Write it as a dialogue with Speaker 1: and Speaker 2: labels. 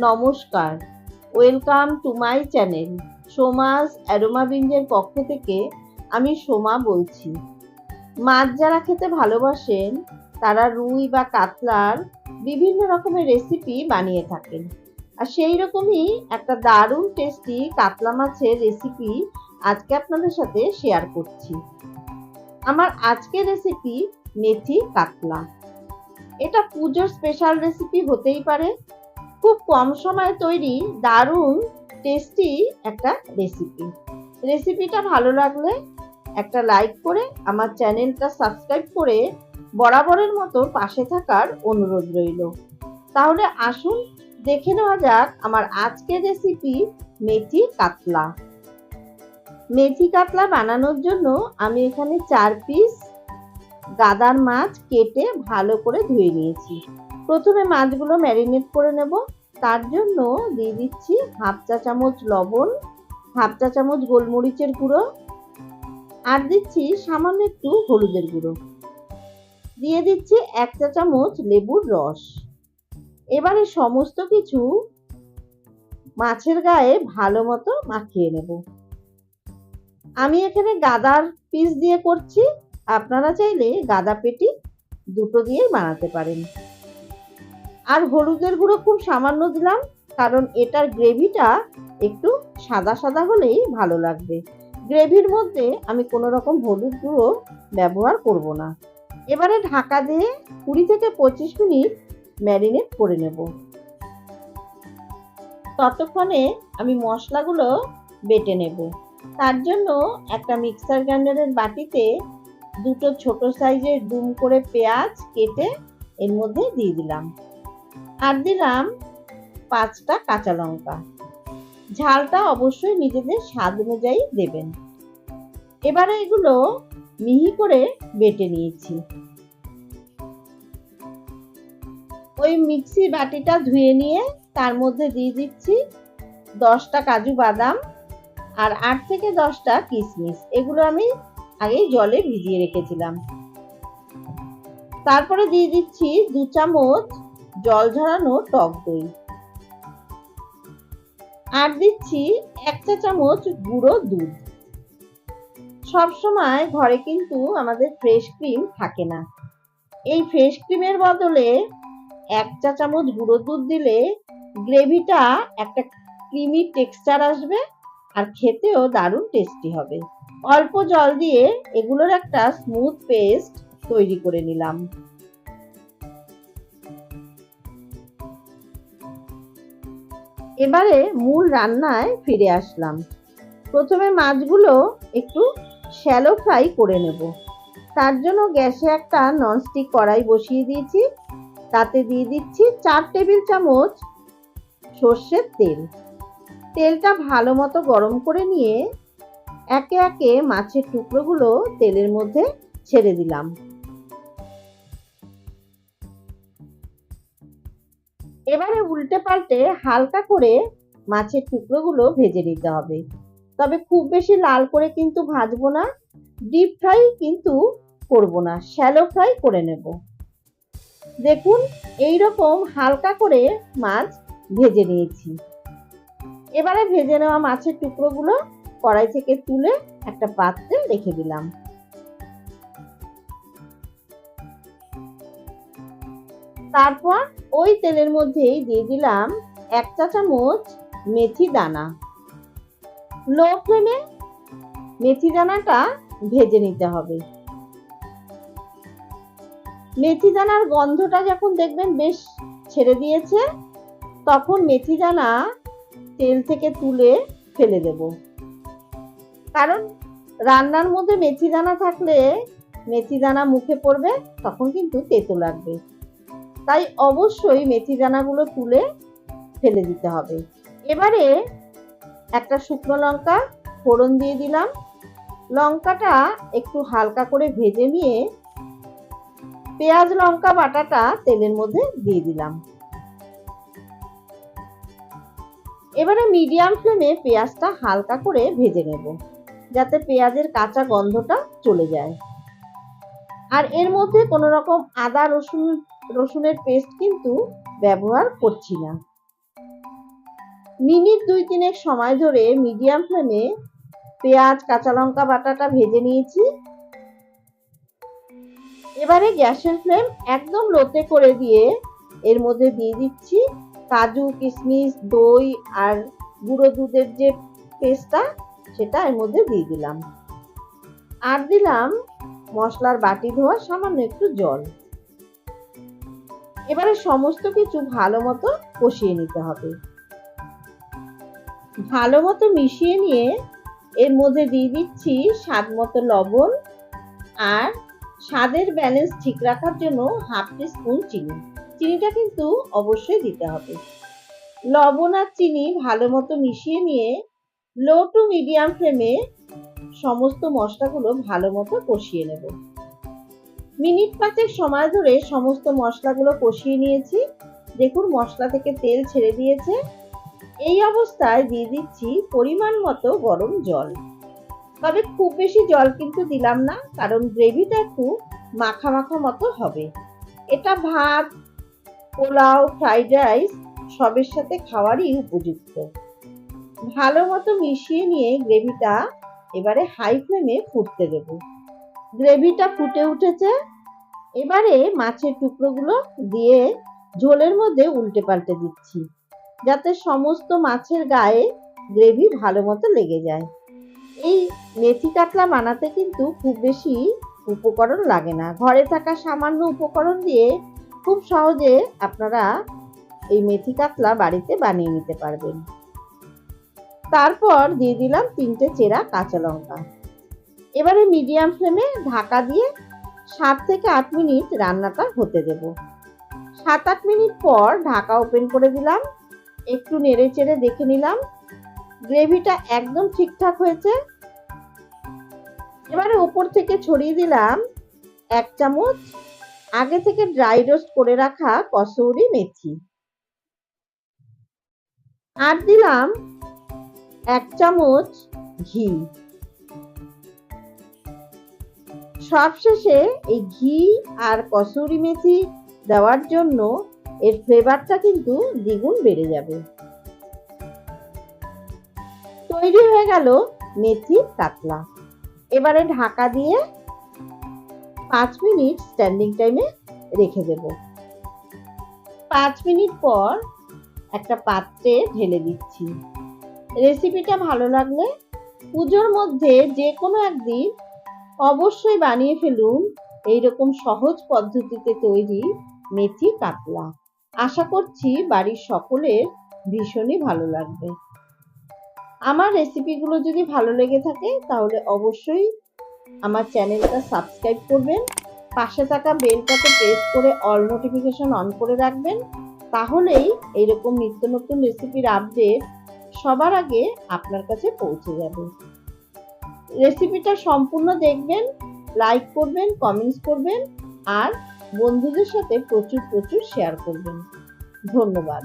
Speaker 1: নমস্কার। Welcome to my channel. Somas অ্যারোমাবিঞ্জের পক্ষ থেকে আমি সোমা বলছি। মাছ যারা খেতে ভালোবাসেন, তারা রুই বা কাতলার বিভিন্ন রকমের রেসিপি বানিয়ে থাকেন। আর সেই রকমই একটা দারুণ টেস্টি কাতলা মাছের রেসিপি আজকে আপনাদের সাথে শেয়ার করছি। আমার আজকের রেসিপি মেথি কাতলা। এটা পুজোর স্পেশাল রেসিপি হতেই পারে খুব কম সময়ে তৈরি দারুণ টেস্টি একটা রেসিপি রেসিপিটা ভালো লাগলে একটা লাইক করে আমার চ্যানেলটা সাবস্ক্রাইব করে বরাবরের মতো পাশে থাকার অনুরোধ রইল। তাহলে আসুন, দেখে নেওয়া যাক আমার আজকের রেসিপি মেথি কাতলা। মেথি কাতলা বানানোর জন্য আমি এখানে চার পিস গাদার মাছ কেটে ভালো করে ধুয়ে নিয়েছি। প্রথমে মাছগুলো ম্যারিনেট করে নেব। তার জন্য দিয়ে দিচ্ছি হাফ চা চামচ লবণ, হাফ চা চামচ গোলমরিচের গুঁড়ো আর দিচ্ছি সামান্য একটু হলুদের গুঁড়ো। দিয়ে দিচ্ছি এক চা চামচ লেবুর রস। এবারে সমস্ত কিছু মাছের গায়ে ভালো মতো মাখিয়ে নেব। আমি এখানে গাদার পিস দিয়ে করছি। আপনারা চাইলে গাদা পেটি দুটো দিয়ে বানাতে পারেন। আর হলুদের গুঁড়ো খুব সামান্য দিলাম, কারণ এটার গ্রেভিটা একটু সাদা সাদা হলেই ভালো লাগবে। গ্রেভির মধ্যে আমি কোনো রকম হলুদ গুঁড়ো ব্যবহার করব না। এবারে ঢাকা দিয়ে কুড়ি থেকে পঁচিশ মিনিট ম্যারিনেট করে নেব। ততক্ষণে আমি মশলাগুলো বেটে নেব। তার জন্য একটা মিক্সার গ্রাইন্ডারের বাটিতে দুটো ছোট সাইজের ডুম করে পেঁয়াজ কেটে এর মধ্যে দিয়ে দিলাম। আর দিলাম পাঁচটা কাঁচা লঙ্কা। ঝালটা অবশ্যই নিজেদের স্বাদ অনুযায়ী দেবেন। এবারে এগুলো মিহি করে বেটে নিয়েছি। ওই মিক্সি বাটিটা ধুয়ে নিয়ে তার মধ্যে দিয়ে দিচ্ছি দশটা কাজু বাদাম আর আট থেকে দশটা কিশমিশ এগুলো আমি আগেই জলে ভিজিয়ে রেখেছিলাম। তারপরে দিয়ে দিচ্ছি দু চামচ জল ঝরানো টক দই। আর দিচ্ছি এক চা চামচ গুঁড়ো দুধ। সব সময় ঘরে কিন্তু আমাদের ফ্রেশ ক্রিম থাকে না। এই ফ্রেশ ক্রিমের বদলে এক চা চামচ গুঁড়ো দুধ দিলে গ্রেভিটা একটা ক্রিমি টেক্সচার আসবে আর খেতেও দারুণ টেস্টি হবে। অল্প জল দিয়ে এগুলোর একটা স্মুথ পেস্ট তৈরি করে নিলাম। এবারে মূল রান্নায় ফিরে আসলাম। প্রথমে মাছগুলো একটু শ্যালো ফ্রাই করে নেব। তার জন্য গ্যাসে একটা ননস্টিক কড়াই বসিয়ে দিয়েছি। তাতে দিয়ে দিচ্ছি চার টেবিল চামচ সর্ষের তেল। তেলটা ভালো মতো গরম করে নিয়ে একে একে মাছের টুকরোগুলো তেলের মধ্যে ছেড়ে দিলাম। এবারে উল্টে পাল্টে হালকা করে মাছের টুকরোগুলো ভেজে নিতে হবে। তবে খুব বেশি লাল করে কিন্তু ভাজবো না ডিপ ফ্রাই কিন্তু করব না শ্যালো ফ্রাই করে নেব। দেখুন এই রকম হালকা করে মাছ ভেজে নিয়েছি। এবারে ভেজে নেওয়া মাছের টুকরোগুলো কড়াই থেকে তুলে একটা পাত্রে রেখে দিলাম। তারপর ওই তেলের মধ্যেই দিয়ে দিলাম এক চা চামচ মেথি দানা। লো ফ্লেমে মেথি দানাটা ভেজে নিতে হবে। মেথি দানার গন্ধটা যখন দেখবেন বেশ ছেড়ে দিয়েছে, তখন মেথি দানা তেল থেকে তুলে ফেলে দেব। কারণ রান্নার মধ্যে মেথি দানা থাকলে মেথি দানা মুখে পড়বে, তখন কিন্তু তেতো লাগবে। তাই অবশ্যই মেথি দানাগুলো তুলে ফেলে দিতে হবে। এবারে একটা শুকনো লঙ্কা, ফোড়ন দিয়ে দিলাম। লঙ্কাটা একটু হালকা করে ভেজে নিয়ে পেঁয়াজ, লঙ্কা, বাটাটা তেলের মধ্যে দিয়ে দিলাম। এবারে মিডিয়াম ফ্লেমে পেঁয়াজটা হালকা করে ভেজে নেব, যাতে পেঁয়াজের কাঁচা গন্ধটা চলে যায়। আর এর মধ্যে কোনো রকম আদা, রসুন রসুনের পেস্ট কিন্তু ব্যবহার করছি না। মিনিট দুই তিনেক সময় ধরে মিডিয়াম ফ্লেমে পেঁয়াজ, কাঁচা লঙ্কা বাটাটা ভেজে নিয়েছি। এবারে গ্যাসের ফ্লেম একদম লোতে করে দিয়ে এর মধ্যে দিয়ে দিচ্ছি কাজু কিশমিশ দই আর গুঁড়ো দুধের যে পেস্টটা, সেটা এর মধ্যে দিয়ে দিলাম। আর দিলাম মশলার বাটি ধোয়া সামান্য একটু জল। এবারে সমস্ত কিছু ভালো মতো কষিয়ে নিতে হবে। ভালো মতো মিশিয়ে নিয়ে এর মধ্যে দিয়ে দিচ্ছি স্বাদ মতো লবণ আর স্বাদের ব্যালেন্স ঠিক রাখার জন্য হাফ টি স্পুন চিনি। চিনিটা কিন্তু অবশ্যই দিতে হবে। লবণ আর চিনি ভালো মতো মিশিয়ে নিয়ে লো টু মিডিয়াম ফ্লেমে সমস্ত মশলাগুলো ভালো মতো কষিয়ে নেব। মিনিট পাঁচেক সময় ধরে সমস্ত মশলাগুলো কষিয়ে নিয়েছি। দেখুন, মশলা থেকে তেল ছেড়ে দিয়েছে। এই অবস্থায় দিয়ে দিচ্ছি পরিমাণ মতো গরম জল। তবে খুব বেশি জল কিন্তু দিলাম না, কারণ গ্রেভিটা একটু মাখা মাখা মতো হবে। এটা ভাত, পোলাও, ফ্রাইড রাইস সবের সাথে খাওয়ারই উপযুক্ত। ভালো মতো মিশিয়ে নিয়ে গ্রেভিটা এবারে হাই ফ্লেমে ফুটতে দেব। গ্রেভিটা ফুটে উঠেছে। এবারে মাছের টুকরোগুলো দিয়ে ঝোলের মধ্যে উল্টে পাল্টে দিচ্ছি, যাতে সমস্ত মাছের গায়ে গ্রেভি ভালো মতো লেগে যায়। এই মেথি কাতলা বানাতে কিন্তু খুব বেশি উপকরণ লাগে না। ঘরে থাকা সামান্য উপকরণ দিয়ে খুব সহজে আপনারা এই মেথি কাতলা বাড়িতে বানিয়ে নিতে পারবেন। তারপর দিয়ে দিলাম তিনটে চেরা কাঁচা লঙ্কা। এবারে মিডিয়াম ফ্লেমে ঢাকা দিয়ে সাত থেকে আট মিনিট রান্নাটা হতে দেব। সাত আট মিনিট পর ঢাকা ওপেন করে দিলাম। একটু নেড়ে চেড়ে দেখে নিলাম। গ্রেভিটা একদম ঠিকঠাক হয়েছে। এবারে ওপর থেকে ছড়িয়ে দিলাম এক চামচ আগে থেকে ড্রাই রোস্ট করে রাখা কসৌরি মেথি। আর দিলাম এক চামচ ঘি। সবশেষে এই ঘি আর কসুরি মেথি দেওয়ার জন্য এর ফ্লেভারটা কিন্তু দ্বিগুণ বেড়ে যাবে। তৈরি হয়ে গেল মেথি কাতলা। এবারে ঢাকা দিয়ে পাঁচ মিনিট স্ট্যান্ডিং টাইমে রেখে দেব। পাঁচ মিনিট পর একটা পাত্রে ঢেলে দিচ্ছি। রেসিপিটা ভালো লাগলে পুজোর মধ্যে যে কোনো একদিন অবশ্যই বানিয়ে ফেলুন এইরকম সহজ পদ্ধতিতে তৈরি মেথি কাতলা। আশা করছি বাড়ির সকলের ভীষণই ভালো লাগবে। আমার রেসিপিগুলো যদি ভালো লেগে থাকে, তাহলে অবশ্যই আমার চ্যানেলটা সাবস্ক্রাইব করবেন, পাশে থাকা বেলটাতে প্রেস করে অল নোটিফিকেশন অন করে রাখবেন, তাহলেই এইরকম নিত্য নতুন রেসিপির আপডেট সবার আগে আপনার কাছে পৌঁছে যাবে। রেসিপিটা সম্পূর্ণ দেখবেন লাইক করবেন কমেন্টস করবেন, আর বন্ধুদের সাথে প্রচুর প্রচুর শেয়ার করবেন। ধন্যবাদ।